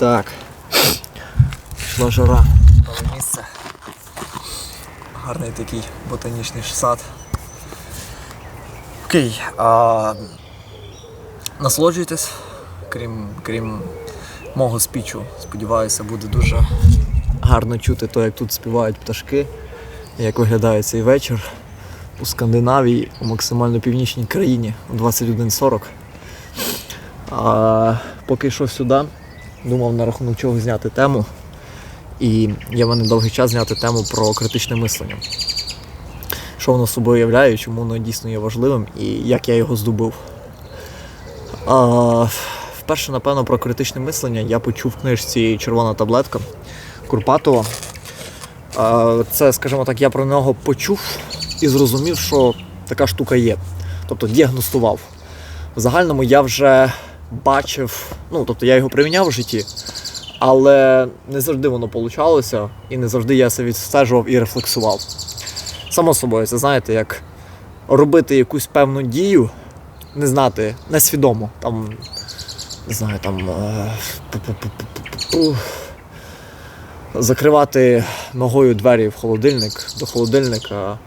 Так. Пішла жара. Нове місце. Гарний такий ботанічний сад. Окей. А... Насолоджуйтесь, крім, крім мого спічу. Сподіваюся, буде дуже гарно чути то, як тут співають пташки, як виглядає цей вечір у Скандинавії, у максимально північній країні у 21.40. А, поки йшов сюди, думав на рахунок чого зняти тему. І я в мене довгий час зняти тему про критичне мислення. Що воно собою являє, чому воно дійсно є важливим і як я його здобув. А, вперше, напевно, про критичне мислення я почув в книжці Червона таблетка Курпатова. А, Це, скажімо так, я про нього почув і зрозумів, що така штука є. Тобто діагностував. В загальному я вже бачив, ну тобто я його приміняв в житті, але не завжди воно получалося, і не завжди я це відстежував і рефлексував. Само собою, це знаєте, як робити якусь певну дію, не знати, несвідомо, там, не знаю, там. е. Закривати ногою двері в холодильник до холодильника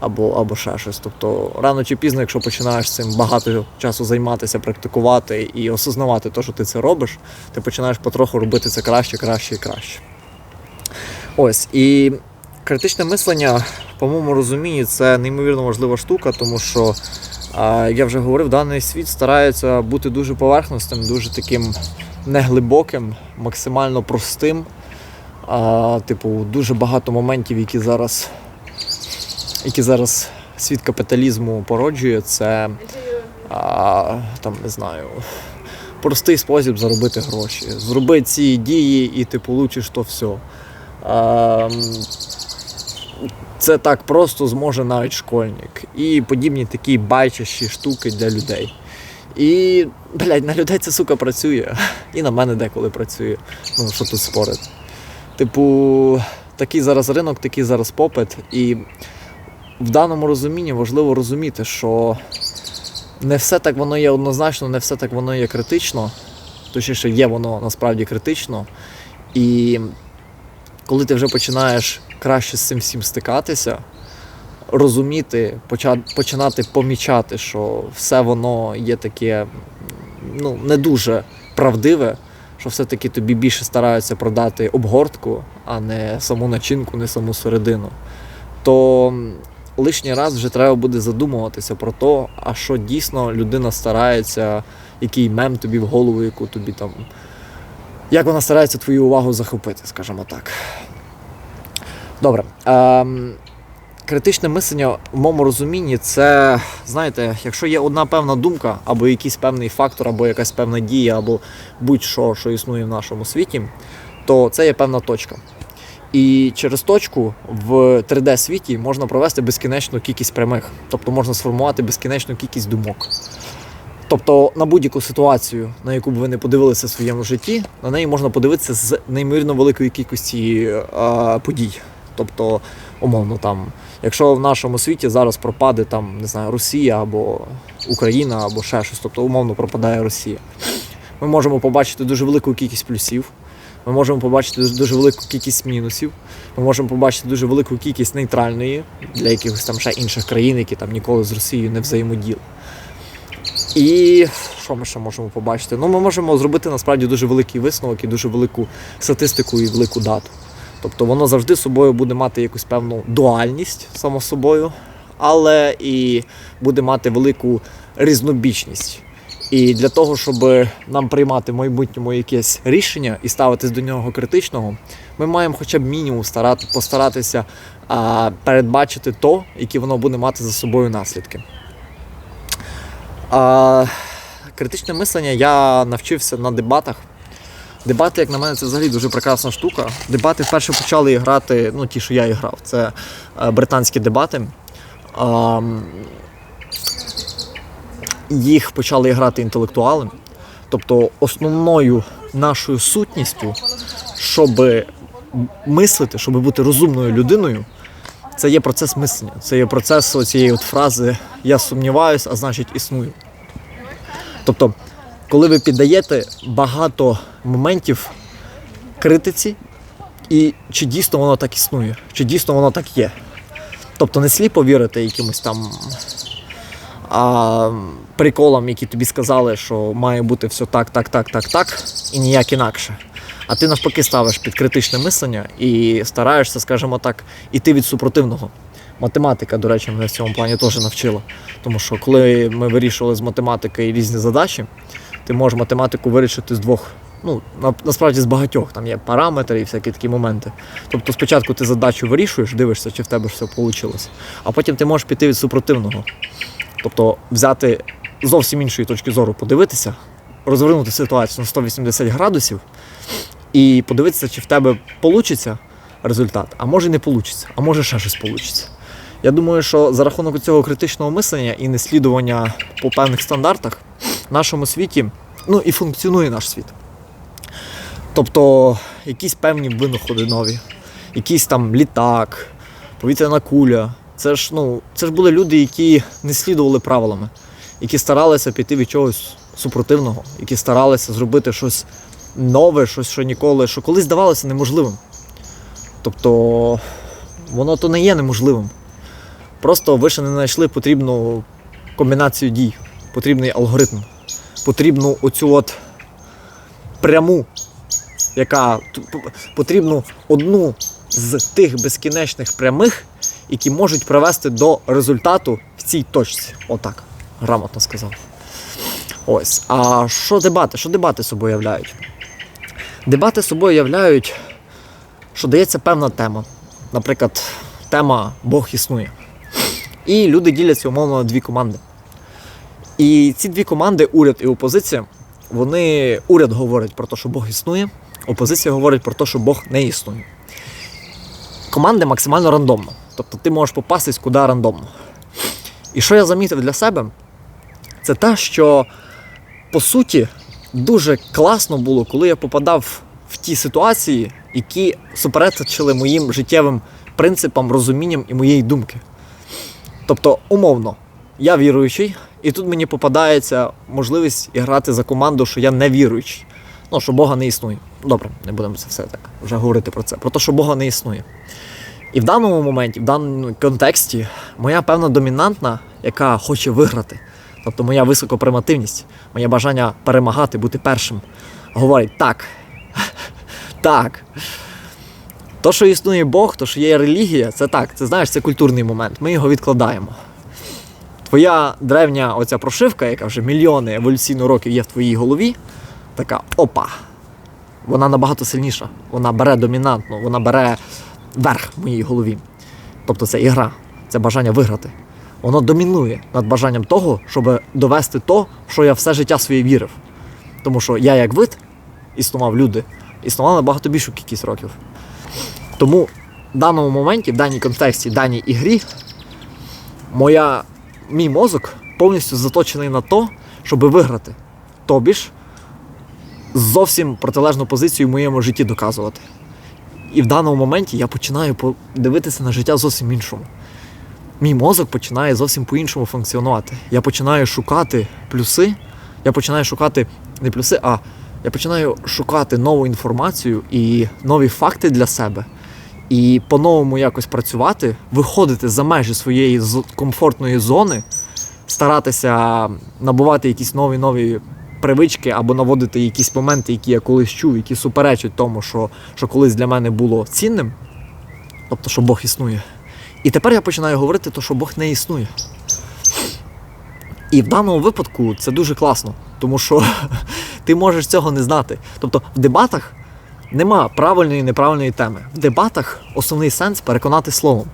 або, або ще щось. Тобто рано чи пізно, якщо починаєш цим багато часу займатися, практикувати і осознавати те, що ти це робиш, ти починаєш потроху робити це краще, краще і краще. Ось. І критичне мислення, по моєму розумінні, це неймовірно важлива штука, тому що, як я вже говорив, даний світ старається бути дуже поверхностним, дуже таким неглибоким, максимально простим. Типу, дуже багато моментів, які зараз які зараз світ капіталізму породжує, це а, там не знаю. Простий спосіб заробити гроші. Зроби ці дії, і ти получиш то все. Це так просто зможе навіть школьник. І подібні такі байчащі штуки для людей. І, блядь, на людей це сука працює. І на мене деколи працює. Ну, що тут спорити. Типу, такий зараз ринок, такий зараз попит. І в даному розумінні важливо розуміти, що не все так воно є однозначно, не все так воно є критично. Точніше, є воно насправді критично. І коли ти вже починаєш краще з цим всім стикатися, розуміти, починати помічати, що все воно є таке ну, не дуже правдиве, що все-таки тобі більше стараються продати обгортку, а не саму начинку, не саму середину, то лишній раз вже треба буде задумуватися про те, а що дійсно людина старається, який мем тобі в голову, яку тобі там. Як вона старається твою увагу захопити, скажімо так. Добре. Ем, критичне мислення в моєму розумінні це, знаєте, якщо є одна певна думка, або якийсь певний фактор, або якась певна дія, або будь-що, що існує в нашому світі, то це є певна точка. І через точку в 3D-світі можна провести безкінечну кількість прямих, тобто можна сформувати безкінечну кількість думок. Тобто на будь-яку ситуацію, на яку б ви не подивилися в своєму житті, на неї можна подивитися з неймовірно великої кількості е, подій. Тобто, умовно, там, якщо в нашому світі зараз пропаде там, не знаю, Росія або Україна, або ще щось, тобто умовно пропадає Росія, ми можемо побачити дуже велику кількість плюсів. Ми можемо побачити дуже- велику кількість мінусів. Ми можемо побачити дуже велику кількість нейтральної для якихось там ще інших країн, які там ніколи з Росією не взаємоділи. І що ми ще можемо побачити? Ну, ми можемо зробити насправді дуже великий висновок і дуже велику статистику і велику дату. Тобто воно завжди собою буде мати якусь певну дуальність, само собою, але і буде мати велику різнобічність. І для того, щоб нам приймати в майбутньому якесь рішення і ставитись до нього критичного, ми маємо хоча б мінімум старати, постаратися а, передбачити то, які воно буде мати за собою наслідки. А, критичне мислення я навчився на дебатах. Дебати, як на мене, це взагалі дуже прекрасна штука. Дебати вперше почали грати, ну ті, що я і грав, це е, британські дебати. А, їх почали грати інтелектуали. Тобто основною нашою сутністю, щоб мислити, щоб бути розумною людиною, це є процес мислення. Це є процес цієї от фрази Я сумніваюсь, а значить існую. Тобто, коли ви піддаєте багато моментів критиці, і чи дійсно воно так існує, чи дійсно воно так є. Тобто не сліпо вірити якимось там а, приколам, які тобі сказали, що має бути все так, так, так, так, так, і ніяк інакше. А ти навпаки ставиш під критичне мислення і стараєшся, скажімо так, іти від супротивного. Математика, до речі, мене в цьому плані теж навчила. Тому що коли ми вирішували з математики різні задачі, ти можеш математику вирішити з двох, ну на- насправді з багатьох. Там є параметри і всякі такі моменти. Тобто спочатку ти задачу вирішуєш, дивишся, чи в тебе все вийшло. А потім ти можеш піти від супротивного. Тобто взяти зовсім іншої точки зору, подивитися, розвернути ситуацію на 180 градусів і подивитися, чи в тебе вийде результат, а може не вийде, а може ще щось вийде. Я думаю, що за рахунок цього критичного мислення і неслідування по певних стандартах в нашому світі ну і функціонує наш світ. Тобто якісь певні винаходи нові, якийсь там літак, повітряна куля. Це ж, ну, це ж були люди, які не слідували правилами, які старалися піти від чогось супротивного, які старалися зробити щось нове, щось, що ніколи, що колись здавалося неможливим. Тобто воно то не є неможливим. Просто ви ще не знайшли потрібну комбінацію дій, потрібний алгоритм, потрібну оцю от пряму, яка потрібну одну з тих безкінечних прямих, які можуть привести до результату в цій точці. Отак, грамотно сказав. Ось. А що дебати? Що дебати собою являють? Дебати собою являють, що дається певна тема. Наприклад, тема Бог існує. І люди діляться умовно на дві команди. І ці дві команди, уряд і опозиція, вони уряд говорить про те, що Бог існує, опозиція говорить про те, що Бог не існує. Команди максимально рандомно. Тобто ти можеш попастись куди рандомно. І що я замітив для себе, це те, що по суті дуже класно було, коли я попадав в ті ситуації, які суперечили моїм життєвим принципам, розумінням і моєї думки. Тобто, умовно, я віруючий, і тут мені попадається можливість грати за команду, що я не віруючий. Ну, що Бога не існує. Добре, не будемо це все так вже говорити про це. Про те, що Бога не існує. І в даному моменті, в даному контексті, моя певна домінантна, яка хоче виграти, тобто моя високопримативність, моє бажання перемагати, бути першим, говорить так. Так. То, що існує Бог, то, що є релігія, це так, це знаєш, це культурний момент. Ми його відкладаємо. Твоя древня оця прошивка, яка вже мільйони еволюційно років є в твоїй голові, така опа. Вона набагато сильніша. Вона бере домінантну, вона бере верх в моїй голові. Тобто це ігра, це бажання виграти. Воно домінує над бажанням того, щоб довести то, що я все життя своє вірив. Тому що я як вид існував люди, існував набагато більшу кількість років. Тому в даному моменті, в даній контексті, в даній ігрі, моя, мій мозок повністю заточений на то, щоб виграти. Тобі ж зовсім протилежну позицію в моєму житті доказувати. І в даному моменті я починаю дивитися на життя зовсім іншому. Мій мозок починає зовсім по-іншому функціонувати. Я починаю шукати плюси, я починаю шукати не плюси, а я починаю шукати нову інформацію і нові факти для себе. І по-новому якось працювати, виходити за межі своєї комфортної зони, старатися набувати якісь нові нові привички або наводити якісь моменти, які я колись чув, які суперечать тому, що, що колись для мене було цінним, тобто, що Бог існує. І тепер я починаю говорити, то, що Бог не існує. І в даному випадку це дуже класно, тому що ти можеш цього не знати. Тобто в дебатах нема правильної і неправильної теми. В дебатах основний сенс переконати словом.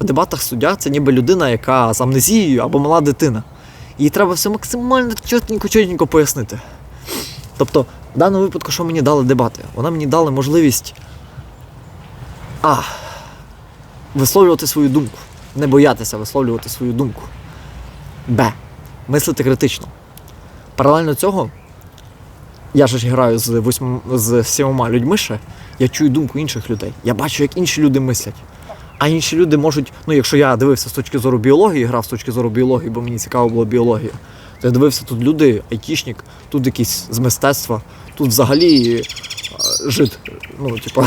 В дебатах суддя це ніби людина, яка з амнезією або мала дитина. Їй треба все максимально чотенько чотенько пояснити. Тобто, в даному випадку, що мені дали дебати? Вона мені дали можливість А. Висловлювати свою думку. Не боятися висловлювати свою думку. Б. Мислити критично. Паралельно цього, я ж граю з восьм... з сімома людьми ще, я чую думку інших людей. Я бачу, як інші люди мислять. А інші люди можуть, ну якщо я дивився з точки зору біології, грав з точки зору біології, бо мені цікаво було біологія, то я дивився, тут люди, айтішник, тут якісь з мистецтва, тут взагалі е, жид Ну, типу,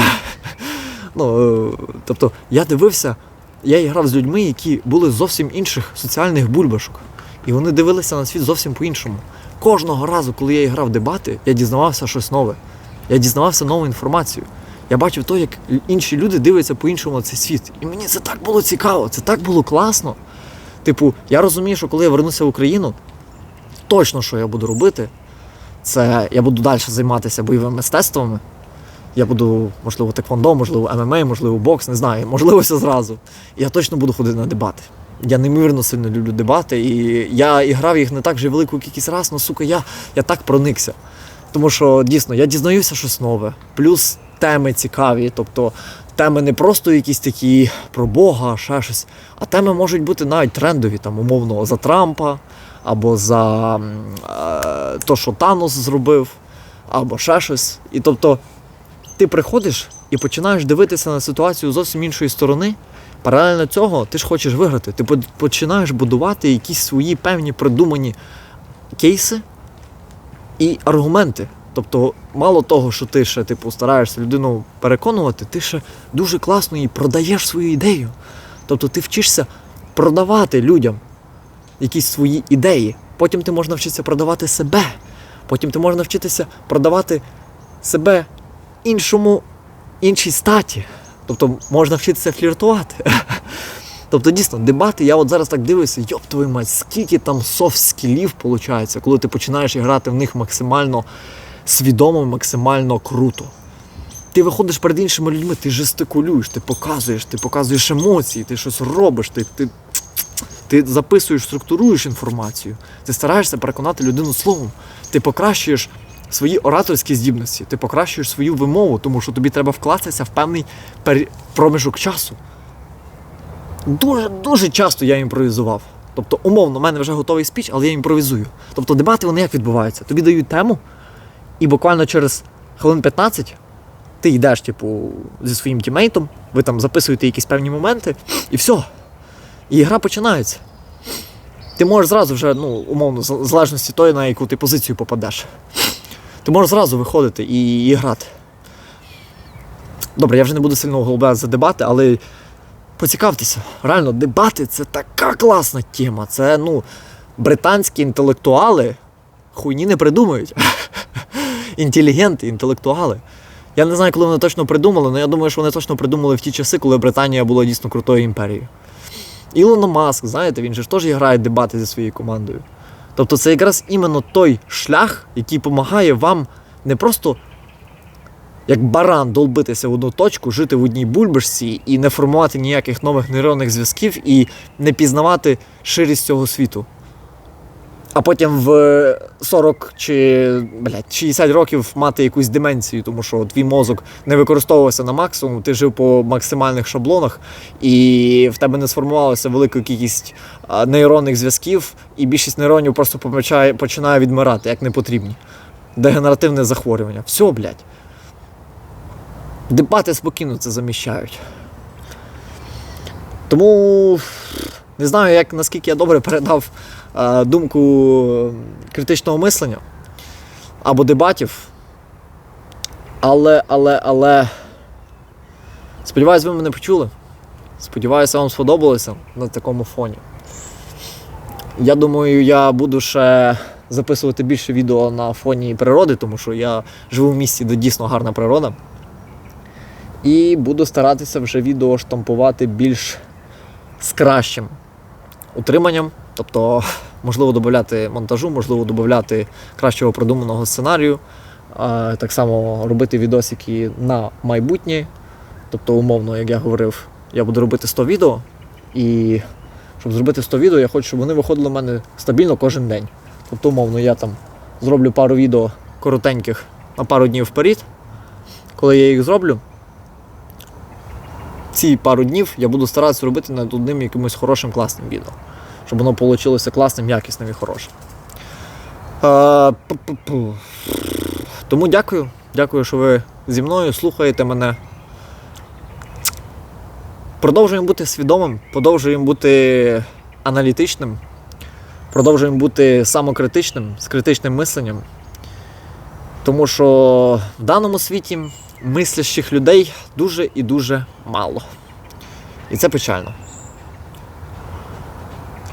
ну, е, тобто, я дивився, я грав з людьми, які були з зовсім інших соціальних бульбашок. І вони дивилися на світ зовсім по-іншому. Кожного разу, коли я грав дебати, я дізнавався щось нове. Я дізнавався нову інформацію. Я бачив то, як інші люди дивляться по-іншому на цей світ. І мені це так було цікаво, це так було класно. Типу, я розумію, що коли я вернуся в Україну, точно що я буду робити, це я буду далі займатися бойовими мистецтвами. Я буду, можливо, теквондо, можливо, ММА, можливо, бокс, не знаю, можливо, все зразу. Я точно буду ходити на дебати. Я неймовірно сильно люблю дебати, і я і грав їх не так вже велику кількість раз, але сука, я, я так проникся. Тому що дійсно я дізнаюся щось нове. Плюс теми цікаві. Тобто теми не просто якісь такі про Бога, ще щось, а теми можуть бути навіть трендові, там, умовно, за Трампа, або за е, то, що Танос зробив, або ще щось. І тобто ти приходиш і починаєш дивитися на ситуацію зовсім іншої сторони. Паралельно цього ти ж хочеш виграти. Ти починаєш будувати якісь свої певні придумані кейси і аргументи. Тобто, мало того, що ти ще типу, стараєшся людину переконувати, ти ще дуже класно і продаєш свою ідею. Тобто ти вчишся продавати людям якісь свої ідеї. Потім ти можеш навчитися продавати себе. Потім ти можеш навчитися продавати себе іншому, іншій статі. Тобто можна вчитися фліртувати. Тобто, дійсно, дебати, я от зараз так дивлюся, йоп твою мать, скільки там софт скілів виходить, коли ти починаєш грати в них максимально свідомо, максимально круто. Ти виходиш перед іншими людьми, ти жестикулюєш, ти показуєш, ти показуєш емоції, ти щось робиш, ти, ти, ти записуєш, структуруєш інформацію, ти стараєшся переконати людину словом, ти покращуєш свої ораторські здібності, ти покращуєш свою вимову, тому що тобі треба вкластися в певний проміжок часу. Дуже, дуже часто я імпровізував. Тобто, умовно, в мене вже готовий спіч, але я імпровізую. Тобто дебати вони як відбуваються? Тобі дають тему, і буквально через хвилин 15 ти йдеш, типу, зі своїм тімейтом, ви там записуєте якісь певні моменти, і все. І гра починається. Ти можеш зразу вже, ну, умовно, в залежності тої, на яку ти позицію попадеш. Ти можеш зразу виходити і, і грати. Добре, я вже не буду сильно углублятися за дебати, але поцікавтеся. Реально, дебати це така класна тема. Це, ну, британські інтелектуали хуйні не придумають. Інтелігенти, інтелектуали. Я не знаю, коли вони точно придумали, але я думаю, що вони точно придумали в ті часи, коли Британія була дійсно крутою імперією. Ілон Маск, знаєте, він же ж теж грає дебати зі своєю командою. Тобто це якраз іменно той шлях, який допомагає вам не просто як баран долбитися в одну точку, жити в одній бульбашці і не формувати ніяких нових нейронних зв'язків і не пізнавати ширість цього світу. А потім в 40 чи блядь, 60 років мати якусь деменцію, тому що твій мозок не використовувався на максимум, ти жив по максимальних шаблонах, і в тебе не сформувалася велика кількість нейронних зв'язків, і більшість нейронів просто помічає- починає відмирати, як не потрібні. Дегенеративне захворювання. Все, блядь. Дебати спокійно це заміщають. Тому не знаю, як наскільки я добре передав е, думку критичного мислення або дебатів. Але, але, але. Сподіваюсь, ви мене почули. Сподіваюся, вам сподобалося на такому фоні. Я думаю, я буду ще записувати більше відео на фоні природи, тому що я живу в місті, де дійсно гарна природа. І буду старатися вже відео штампувати більш з кращим утриманням. Тобто, можливо, додати монтажу, можливо, додати кращого продуманого сценарію. Так само робити відосики на майбутнє. Тобто, умовно, як я говорив, я буду робити 100 відео. І щоб зробити 100 відео, я хочу, щоб вони виходили в мене стабільно кожен день. Тобто, умовно, я там зроблю пару відео коротеньких на пару днів вперед. Коли я їх зроблю, ці пару днів я буду старатися робити над одним якимось хорошим класним відео. Щоб воно вийшло класним, якісним і хорошим. Е. Тому дякую. Дякую, що ви зі мною слухаєте мене. Продовжуємо бути свідомим, продовжуємо бути аналітичним, продовжуємо бути самокритичним, з критичним мисленням. Тому що в даному світі мислящих людей дуже і дуже мало. І це печально.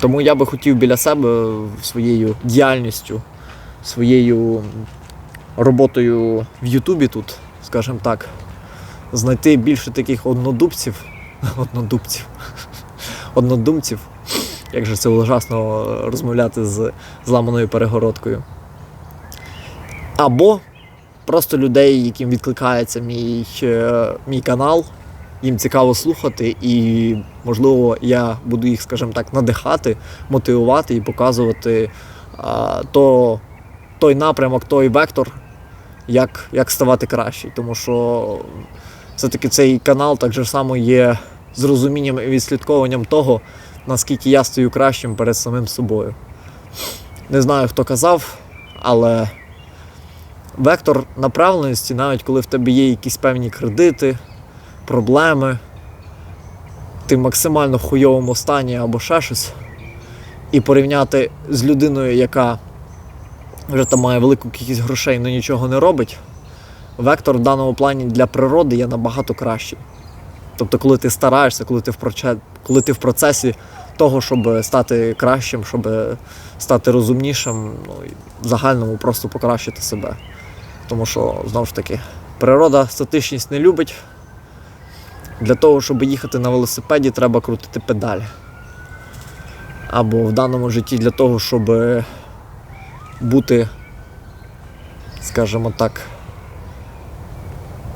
Тому я би хотів біля себе своєю діяльністю, своєю роботою в Ютубі тут, скажімо так, знайти більше таких однодубців, однодубців, однодумців, як же це ужасно розмовляти з зламаною перегородкою. Або просто людей, яким відкликається мій, е, мій канал, їм цікаво слухати, і, можливо, я буду їх, скажімо так, надихати, мотивувати і показувати а, то, той напрямок, той вектор, як, як ставати краще. Тому що все-таки цей канал так же само є з розумінням і відслідковуванням того, наскільки я стаю кращим перед самим собою. Не знаю, хто казав, але вектор направленості, навіть коли в тебе є якісь певні кредити, проблеми, ти в максимально хуйовому стані або ще щось, і порівняти з людиною, яка вже там має велику кількість грошей, але нічого не робить, вектор в даному плані для природи є набагато кращий. Тобто, коли ти стараєшся, коли ти в, проце- коли ти в процесі того, щоб стати кращим, щоб стати розумнішим, ну і в загальному просто покращити себе. Тому що, знову ж таки, природа статичність не любить. Для того, щоб їхати на велосипеді, треба крутити педаль. Або в даному житті для того, щоб бути, скажімо так,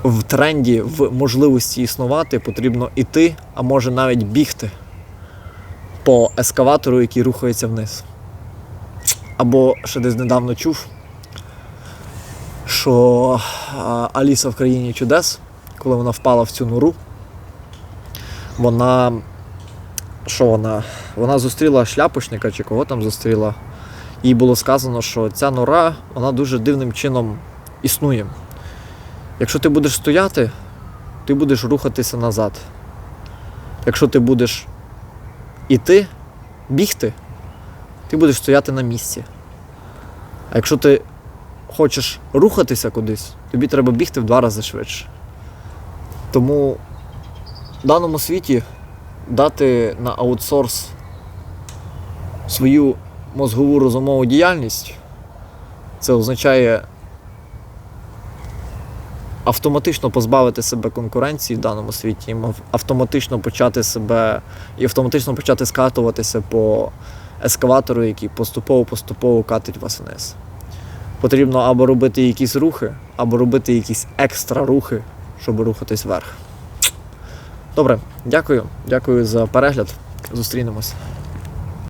в тренді, в можливості існувати, потрібно іти, а може навіть бігти по ескаватору, який рухається вниз. Або ще десь недавно чув, що Аліса в країні чудес, коли вона впала в цю нору, вона. Що вона? Вона зустріла шляпочника чи кого там зустріла. Їй було сказано, що ця нора вона дуже дивним чином існує. Якщо ти будеш стояти, ти будеш рухатися назад. Якщо ти будеш іти, бігти, ти будеш стояти на місці. А якщо ти хочеш рухатися кудись, тобі треба бігти в два рази швидше. Тому в даному світі дати на аутсорс свою мозгову розумову діяльність, це означає автоматично позбавити себе конкуренції в даному світі, автоматично почати себе і автоматично почати скатуватися по ескаватору, який поступово-поступово катить вас вниз. Потрібно або робити якісь рухи, або робити якісь екстра рухи, щоб рухатись вверх. Добре, дякую. Дякую за перегляд. Зустрінемось.